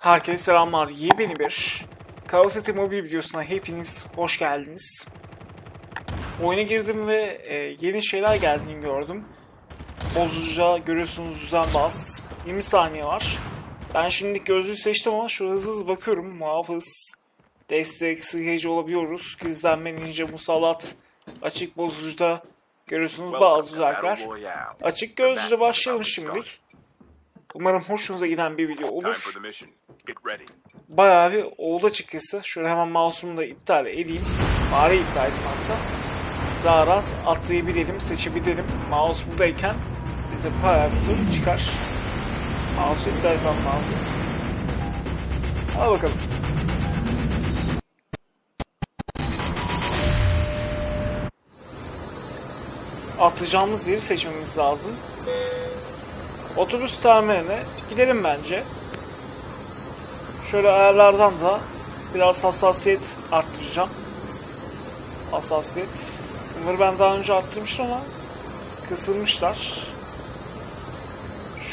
Herkese selamlar. Yepyeni bir Duty Mobile videosuna hepiniz hoş geldiniz. Oyuna girdim ve e, yeni şeyler geldiğini gördüm. Bozucuca görüyorsunuz düzenbaz. 20 saniye var. Ben şimdi gözlüğü seçtim ama şu hızlı hızlı bakıyorum. Muhafız, destek, sıkıcı olabiliyoruz. Gizlenme, ninja, musallat, açık bozucuda görüyorsunuz bazı özellikler. Açık gözlüğe başlayalım şimdilik. Umarım hoşunuza giden bir video olur. Bayağı bir oldu açıkçası. Şöyle hemen mouse'umu da iptal edeyim. Fare iptal hatta. Daha rahat atlayabilelim, seçebilelim. Mouse buradayken bize bayağı bir sorun çıkar. Mouse'u iptal etmem lazım. Al bakalım. Atlayacağımız yeri seçmemiz lazım. Otobüs terminaline gidelim bence. Şöyle ayarlardan da biraz hassasiyet arttıracağım. Hassasiyet. Bunları ben daha önce arttırmıştım ama kısılmışlar.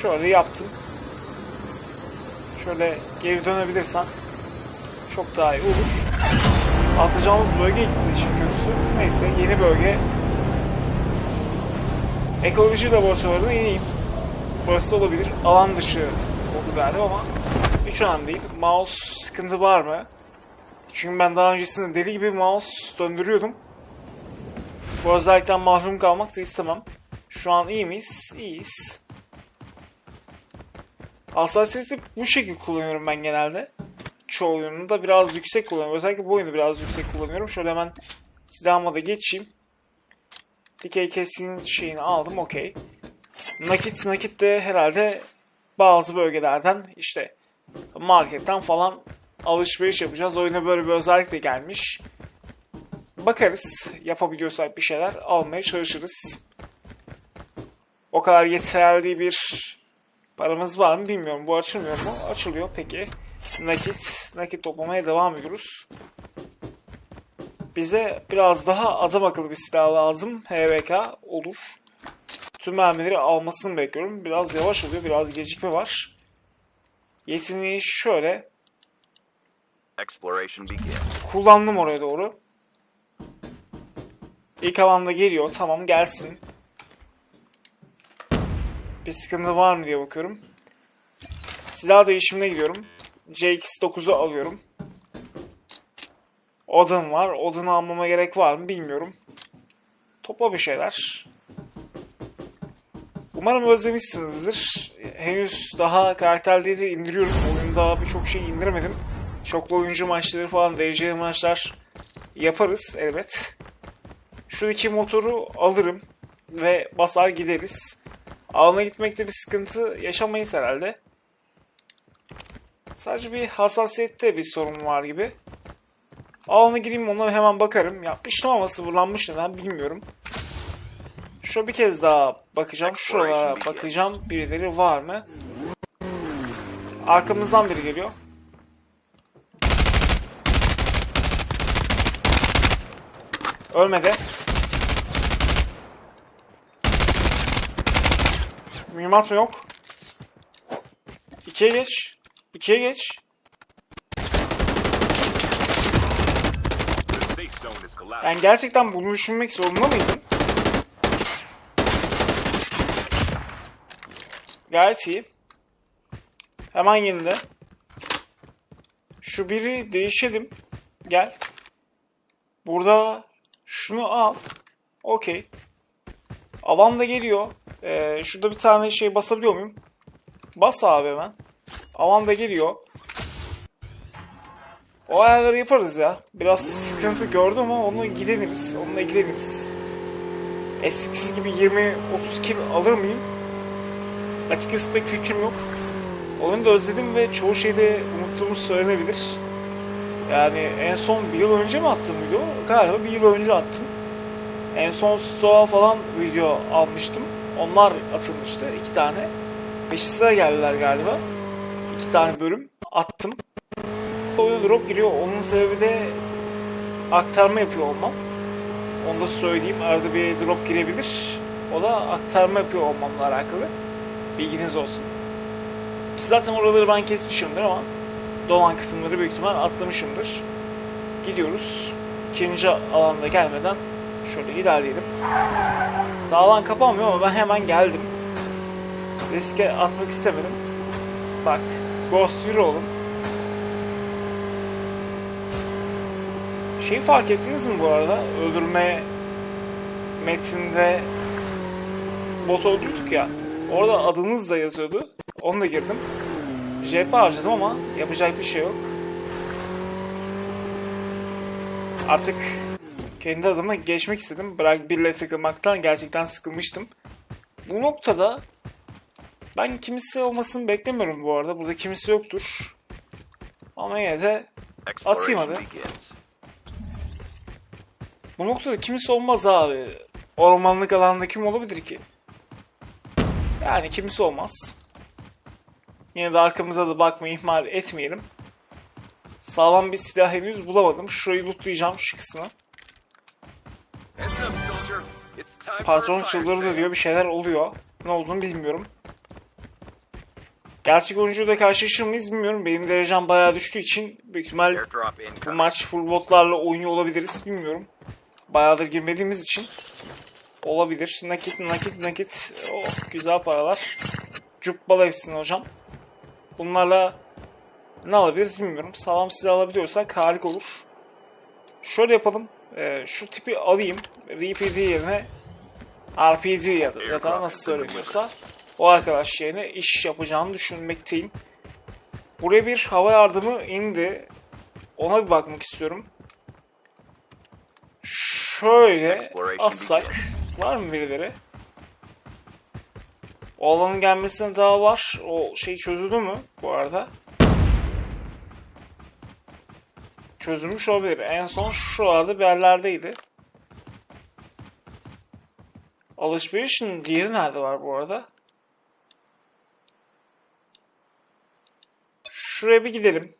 Şöyle yaptım. Şöyle geri dönebilirsen çok daha iyi olur. Atacağımız bölge gitti işin kötüsü. Neyse yeni bölge. Ekoloji laboratuvarına ineyim. Burası olabilir. Alan dışı oldu galiba ama hiç önemli değil. Mouse sıkıntı var mı? Çünkü ben daha öncesinde deli gibi mouse döndürüyordum. Bu özellikten mahrum kalmak da istemem. Şu an iyi miyiz? İyiyiz. Hassasiyeti bu şekilde kullanıyorum ben genelde. Çoğu oyunu da biraz yüksek kullanıyorum. Özellikle bu oyunu biraz yüksek kullanıyorum. Şöyle hemen silahıma da geçeyim. Dikey kesin şeyini aldım okey. Nakit nakit de herhalde bazı bölgelerden işte marketten falan alışveriş yapacağız. Oyuna böyle bir özellik de gelmiş. Bakarız. Yapabiliyorsak bir şeyler almaya çalışırız. O kadar yeterli bir paramız var mı bilmiyorum. Bu açılmıyor mu? Açılıyor peki. Nakit. Nakit toplamaya devam ediyoruz. Bize biraz daha adam akıllı bir silah lazım. HVK olur. Tüm mermileri almasını bekliyorum. Biraz yavaş oluyor. Biraz gecikme var. Yeteneği şöyle. Kullandım oraya doğru. İlk alanda geliyor. Tamam gelsin. Bir sıkıntı var mı diye bakıyorum. Silah değişimine gidiyorum. CX-9'u alıyorum. Odin var. Odin'i almama gerek var mı bilmiyorum. Topla bir şeyler. Umarım özlemişsinizdir. Henüz daha karakterleri indiriyorum. Oyunda birçok şey indirmedim. Çoklu oyuncu maçları falan, dereceli maçlar yaparız elbet. Şu iki motoru alırım ve basar gideriz. Alana gitmekte bir sıkıntı yaşamayız herhalde. Sadece bir hassasiyette bir sorun var gibi. Alana gireyim ona hemen bakarım. Yapmıştım ama sıfırlanmış neden bilmiyorum. Şu bir kez daha bakacağım. Şuralara bakacağım. Birileri var mı? Arkamızdan biri geliyor. Ölmedi. Mühimmat mı yok? İkiye geç. İkiye geç. Ben gerçekten bunu düşünmek zorunda mıydım? Gayet iyi. Hemen yenile. Şu biri değişelim. Gel. Burada şunu al. Okey. Alan da geliyor. Ee, şurada bir tane şey basabiliyor muyum? Bas abi hemen. Alan da geliyor. O ayarları yaparız ya. Biraz sıkıntı gördüm ama onu gideniriz. Onunla ilgileniriz. Eskisi gibi 20-30 kill alır mıyım? Açıkçası pek fikrim yok. Oyunu da özledim ve çoğu şeyde unuttuğumuz söylenebilir. Yani en son bir yıl önce mi attım video? Galiba bir yıl önce attım. En son Stoa falan video almıştım. Onlar atılmıştı. iki tane. Peşi sıra geldiler galiba. İki tane bölüm attım. Oyuna drop giriyor. Onun sebebi de aktarma yapıyor olmam. Onu da söyleyeyim. Arada bir drop girebilir. O da aktarma yapıyor olmamla alakalı. Bilginiz olsun. Zaten oraları ben kesmişimdir ama dolan kısımları büyük ihtimal atlamışımdır. Gidiyoruz. İkinci alanda gelmeden şöyle ilerleyelim. Daha alan kapanmıyor ama ben hemen geldim. Riske atmak istemedim. Bak, Ghost yürü oğlum. Şeyi fark ettiniz mi bu arada? Öldürme metninde bot öldürdük ya. Orada adınız da yazıyordu. Onu da girdim. JP harcadım ama yapacak bir şey yok. Artık kendi adıma geçmek istedim. Bırak birle takılmaktan gerçekten sıkılmıştım. Bu noktada ben kimisi olmasını beklemiyorum bu arada. Burada kimisi yoktur. Ama yine de Atayım hadi. bu noktada kimisi olmaz abi. Ormanlık alanda kim olabilir ki? Yani kimisi olmaz. Yine de arkamıza da bakmayı ihmal etmeyelim. Sağlam bir silah henüz bulamadım. Şurayı lootlayacağım şu kısmı. Patron çıldırdı diyor bir şeyler oluyor. Ne olduğunu bilmiyorum. Gerçek oyuncuyla karşılaşır mıyız bilmiyorum. Benim derecem bayağı düştüğü için büyük ihtimal bu maç full botlarla oynuyor olabiliriz bilmiyorum. Bayağıdır girmediğimiz için olabilir. Nakit nakit nakit. Oh güzel paralar. Cubbala hepsini hocam. Bunlarla ne alabiliriz bilmiyorum. Sağlam silah alabiliyorsak harika olur. Şöyle yapalım. Ee, şu tipi alayım. RPD yerine RPD ya da, ya da nasıl söyleniyorsa o arkadaş yerine iş yapacağını düşünmekteyim. Buraya bir hava yardımı indi. Ona bir bakmak istiyorum. Şöyle atsak. Var mı birileri? O alanın gelmesine daha var. O şey çözüldü mü bu arada? Çözülmüş olabilir. En son şuralarda bir yerlerdeydi. Alışverişin diğeri nerede var bu arada? Şuraya bir gidelim.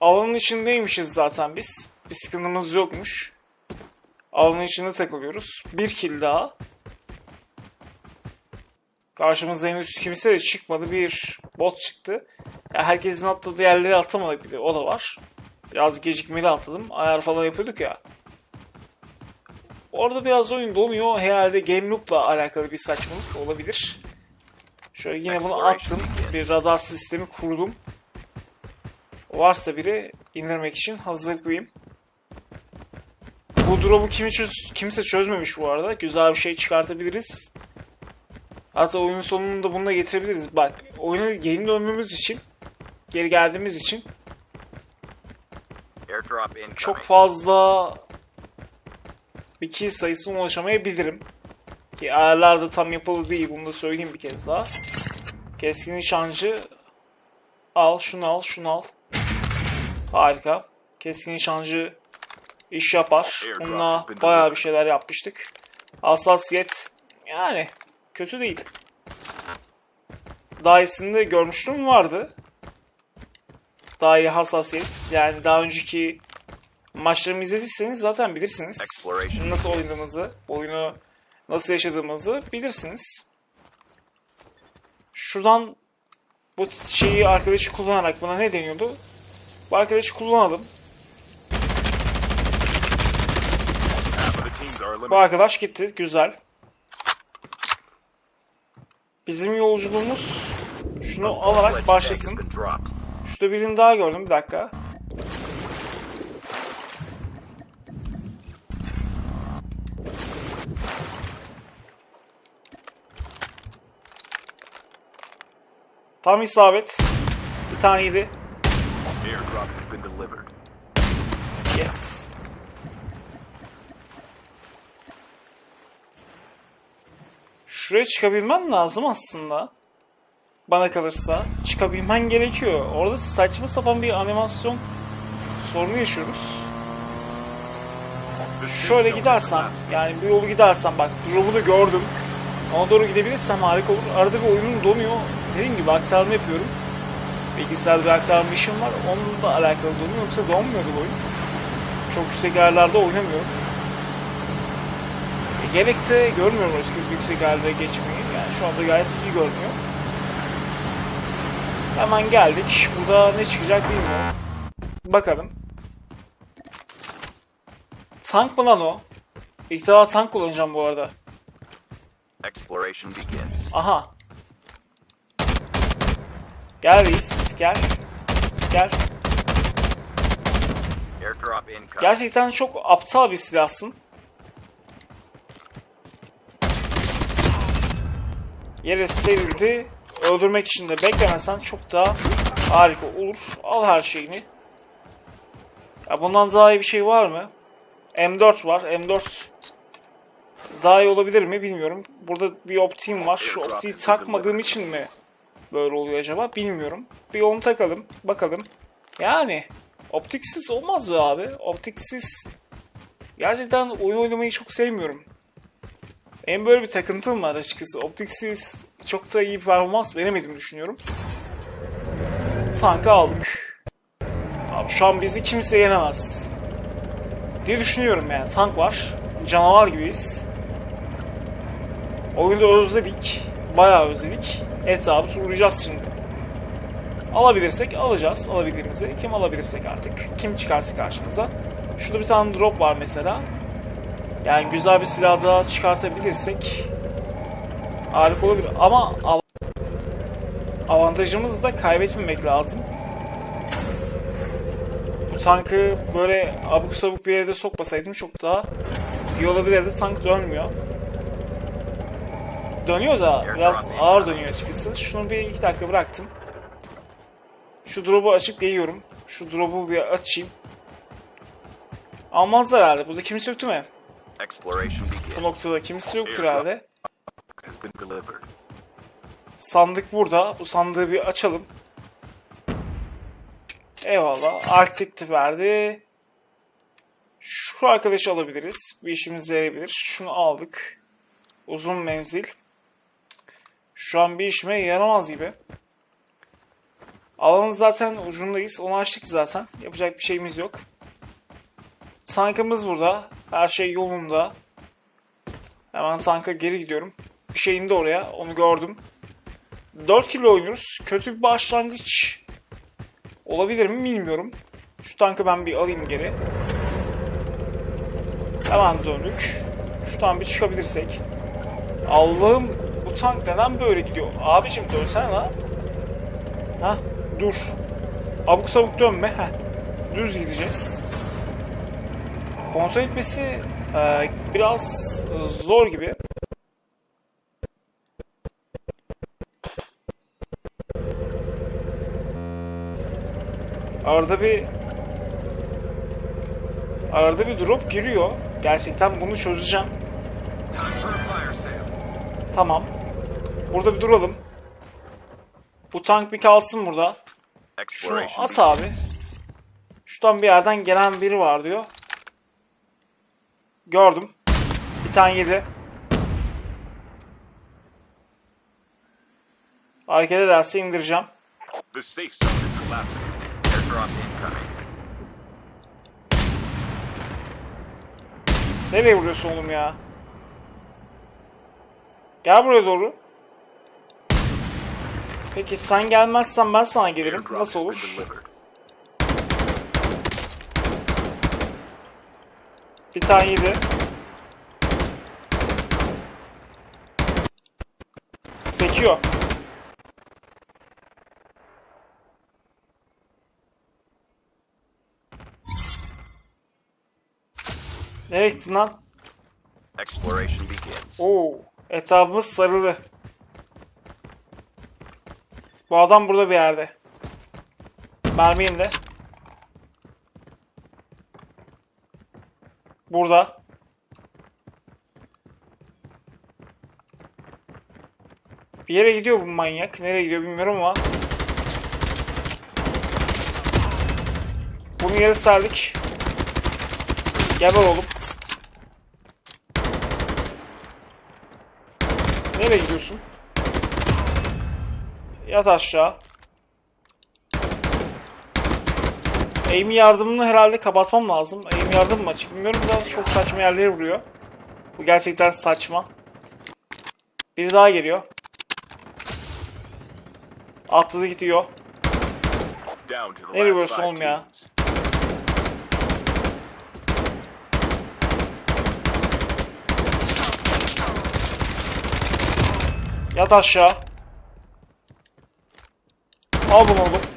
Alanın içindeymişiz zaten biz. Bir sıkıntımız yokmuş. İçinde takılıyoruz. Bir kill daha. Karşımızda henüz kimse de çıkmadı. Bir bot çıktı. Ya herkesin atladığı yerleri atamadık bir de. O da var. Biraz gecikmeli atladım. Ayar falan yapıyorduk ya. Orada biraz oyun donuyor. Herhalde game loop'la alakalı bir saçmalık olabilir. Şöyle yine bunu attım. Bir radar sistemi kurdum. Varsa biri indirmek için hazırlıklıyım. Bu drop'u kimi çöz- kimse çözmemiş bu arada. Güzel bir şey çıkartabiliriz. Hatta oyunun sonunu da bununla getirebiliriz. Bak oyuna yeni dönmemiz için geri geldiğimiz için çok fazla bir kill sayısına ulaşamayabilirim. Ki ayarlar da tam yapılı değil. Bunu da söyleyeyim bir kez daha. Keskin nişancı al, şunu al, şunu al. Harika. Keskin nişancı iş yapar. Bununla bayağı bir şeyler yapmıştık. Hassasiyet yani kötü değil. Daha iyisini de görmüştüm vardı. Daha iyi hassasiyet. Yani daha önceki maçlarımı izlediyseniz zaten bilirsiniz. Nasıl oynadığımızı, oyunu nasıl yaşadığımızı bilirsiniz. Şuradan bu şeyi arkadaşı kullanarak buna ne deniyordu? Bu arkadaşı kullanalım. Bu arkadaş gitti. Güzel. Bizim yolculuğumuz şunu alarak başlasın. Şurada birini daha gördüm. Bir dakika. Tam isabet. Bir taneydi. Şuraya çıkabilmen lazım aslında. Bana kalırsa. Çıkabilmen gerekiyor. Orada saçma sapan bir animasyon sorunu yaşıyoruz. Şöyle gidersen, yani bu yolu gidersen bak da gördüm. Ona doğru gidebilirsem harika olur. Arada bir oyunum donuyor. Dediğim gibi aktarma yapıyorum. Bilgisayarda bir aktarma işim var. Onunla alakalı donuyor. Yoksa donmuyordu bu oyun. Çok yüksek ayarlarda oynamıyorum. E, gerek de görmüyorum açıkçası yüksek ayarlara geçmeyi. Yani şu anda gayet iyi görünüyor. Hemen geldik. Burada ne çıkacak bilmiyorum. Bakalım. Tank mı lan o? İlk defa tank kullanacağım bu arada. Exploration begins. Aha. Gel reis. Gel. Gel. Gerçekten çok aptal bir silahsın. Yere serildi. Öldürmek için de beklemesen çok daha harika olur. Al her şeyini. Ya bundan daha iyi bir şey var mı? M4 var. M4 daha iyi olabilir mi bilmiyorum. Burada bir optiğim var. Şu optiği takmadığım için mi böyle oluyor acaba bilmiyorum. Bir onu takalım. Bakalım. Yani optiksiz olmaz be abi. Optiksiz gerçekten oyun oynamayı çok sevmiyorum. Benim böyle bir takıntım var açıkçası. Optiksiz çok da iyi performans veremedim düşünüyorum. Tankı aldık. Abi şu an bizi kimse yenemez. Diye düşünüyorum yani. Tank var. Canavar gibiyiz. Oyunda özledik. Bayağı özledik. Etrafı turlayacağız şimdi. Alabilirsek alacağız alabildiğimizi. Kim alabilirsek artık. Kim çıkarsa karşımıza. Şurada bir tane drop var mesela. Yani güzel bir silah daha çıkartabilirsek harika olabilir. Ama av- avantajımızı da kaybetmemek lazım. Bu tankı böyle abuk sabuk bir yere sokmasaydım çok daha iyi olabilirdi. Tank dönmüyor. Dönüyor da biraz ağır dönüyor açıkçası. Şunu bir iki dakika bıraktım. Şu drop'u açıp geliyorum. Şu drop'u bir açayım. Almazlar herhalde. Burada kimse yoktu mu? Bu noktada kimse yoktur herhalde. Sandık burada. Bu sandığı bir açalım. Eyvallah. Arctic verdi. Şu arkadaşı alabiliriz. Bir işimize yarayabilir. Şunu aldık. Uzun menzil. Şu an bir işime yaramaz gibi. Alanın zaten ucundayız. Onu açtık zaten. Yapacak bir şeyimiz yok. Tankımız burada. Her şey yolunda. Hemen tanka geri gidiyorum. Bir şey indi oraya. Onu gördüm. 4 kilo oynuyoruz. Kötü bir başlangıç olabilir mi bilmiyorum. Şu tankı ben bir alayım geri. Hemen döndük. Şuradan bir çıkabilirsek. Allah'ım bu tank neden böyle gidiyor? Abicim dönsene lan. Hah dur. Abuk sabuk dönme. Heh. Düz gideceğiz. Kontrol etmesi e, biraz zor gibi. Arada bir arada bir drop giriyor. Gerçekten bunu çözeceğim. Tamam. Burada bir duralım. Bu tank bir kalsın burada. Şunu at abi. Şuradan bir yerden gelen biri var diyor. Gördüm. Bir tane yedi. Hareket ederse indireceğim. Nereye vuruyorsun oğlum ya? Gel buraya doğru. Peki sen gelmezsen ben sana gelirim. Nasıl olur? Bir tane yedi. Sekiyor. Nereye gittin lan? Exploration begins. Oo, etrafımız sarılı. Bu adam burada bir yerde. Mermiyim de. Burada. Bir yere gidiyor bu manyak. Nereye gidiyor bilmiyorum ama. Bunu yere serdik. Geber oğlum. Nereye gidiyorsun? Yat aşağı. Aim yardımını herhalde kapatmam lazım. Aim yardım mı açık bilmiyorum da çok saçma yerlere vuruyor. Bu gerçekten saçma. Biri daha geliyor. Atladı gidiyor. Nereye five oğlum ya? Yat aşağı. Al bunu oğlum.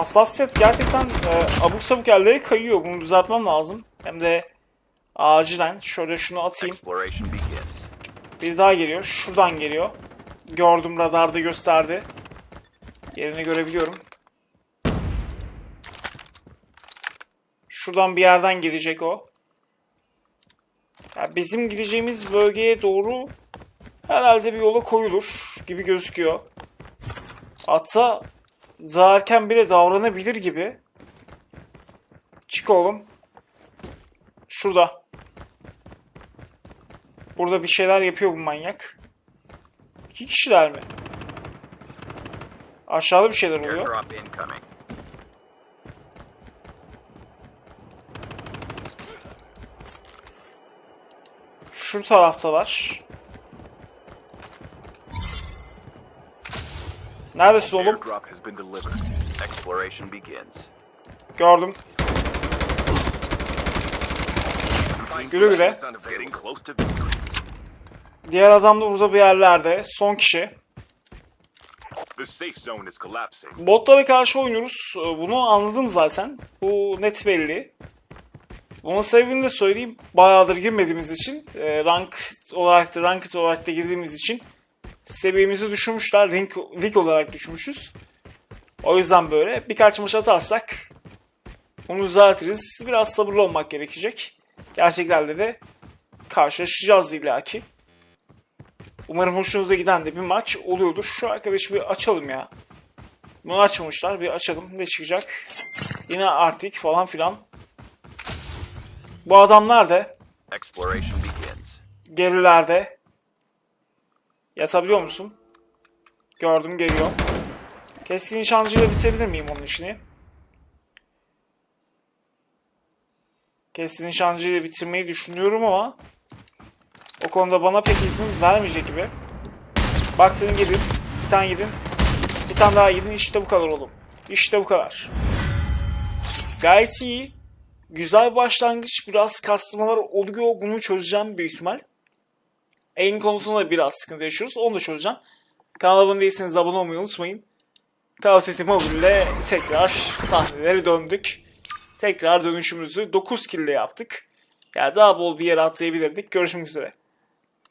Hassasiyet gerçekten e, abuk sabuk yerlere kayıyor. Bunu düzeltmem lazım. Hem de acilen. Şöyle şunu atayım. Bir daha geliyor. Şuradan geliyor. Gördüm radarda gösterdi. Yerini görebiliyorum. Şuradan bir yerden gelecek o. Ya bizim gideceğimiz bölgeye doğru herhalde bir yola koyulur gibi gözüküyor. Hatta daha erken bile davranabilir gibi. Çık oğlum. Şurada. Burada bir şeyler yapıyor bu manyak. İki kişiler mi? Aşağıda bir şeyler oluyor. Şu taraftalar. Neredesin oğlum? Gördüm. Güle güle. Diğer adam da burada bir yerlerde. Son kişi. Botlara karşı oynuyoruz. Bunu anladım zaten. Bu net belli. Bunun sebebini de söyleyeyim. Bayağıdır girmediğimiz için. e, Rank olarak da ranked olarak da girdiğimiz için seviyemizi düşürmüşler. Lig, lig olarak düşmüşüz. O yüzden böyle birkaç maç atarsak onu düzeltiriz. Biraz sabırlı olmak gerekecek. Gerçeklerle de karşılaşacağız illaki. Umarım hoşunuza giden de bir maç oluyordur. Şu arkadaşı bir açalım ya. Bunu açmamışlar. Bir açalım. Ne çıkacak? Yine Arctic falan filan. Bu adamlar da gerilerde. Yatabiliyor musun? Gördüm geliyor. Keskin nişancıyla bitebilir miyim onun işini? Keskin nişancıyla bitirmeyi düşünüyorum ama o konuda bana pek izin vermeyecek gibi. Baktığın gibi bir tane yedin. Bir tane daha yedin. İşte bu kadar oğlum. İşte bu kadar. Gayet iyi. Güzel başlangıç. Biraz kastırmalar oluyor. Bunu çözeceğim büyük ihtimal. Aim konusunda biraz sıkıntı yaşıyoruz. Onu da çözeceğim. Kanala abone değilseniz abone olmayı unutmayın. Duty Mobile'de tekrar sahnelere döndük. Tekrar dönüşümüzü 9 kill ile yaptık. Yani daha bol bir yere atlayabilirdik. Görüşmek üzere.